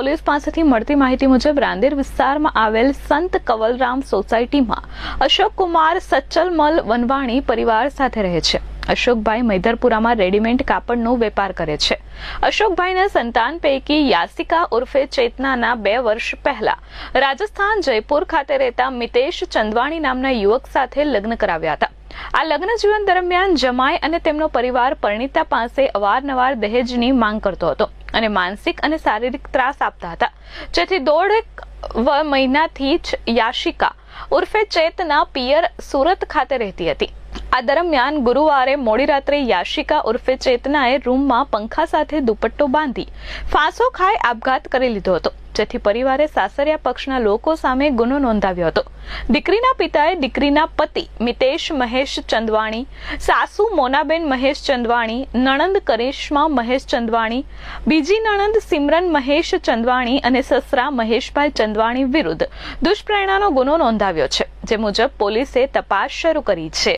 Police પાસેથી મળતી માહિતી મુજબ રાંદેર વિસ્તારમાં આવેલ સંત કવલરામ સોસાયટીમાં અશોક કુમાર સચ્ચલમલ વનવાણી પરિવાર સાથે રહે છે. અશોકભાઈ મૈધરપુરામાં રેડીમેડ કાપડનો વેપાર કરે છે. અશોકભાઈના સંતાન પૈકી યાસિકા ઉર્ફે ચેતનાના બે વર્ષ પહેલા રાજસ્થાન જયપુર ખાતે રહેતા મિતેશ ચંદવાણી નામના યુવક સાથે લગ્ન કરાવ્યા હતા. આ લગ્ન જીવન દરમિયાન જમાઈ અને તેમનો પરિવાર પરિણીતા પાસે અવારનવાર દહેજની માંગ કરતો હતો. અને માનસિક અને શારીરિક ત્રાસ આપતા હતા. જેથી દોઢેક મહિનાથી જ યાશિકા ઉર્ફે ચેતના પિયર સુરત ખાતે રહેતી હતી. આ દરમિયાન ગુરુવારે મોડી રાત્રે યાશિકા ઉર્ફે ચેતનાએ રૂમમાં પંખા સાથે દુપટ્ટો બાંધી ફાંસો ખાઈ આપઘાત કરી લીધો હતો. જેથી પરિવારે સાસરિયા પક્ષના લોકો સામે ગુનો નોંધાવ્યો હતો. દીકરીના પિતાએ દીકરીના પતિ મિતેશ મહેશ ચંદવાણી, સાસુ મોનાબેન મહેશ ચંદવાણી, નણંદ કરિશ્મા મહેશ ચંદવાણી, બીજી નણંદ સિમરન મહેશ ચંદવાણી અને સસરા મહેશભાઈ ચંદવાણી વિરુદ્ધ દુષ્પ્રેરણાનો ગુનો નોંધાવ્યો છે, જે મુજબ પોલીસે તપાસ શરૂ કરી છે.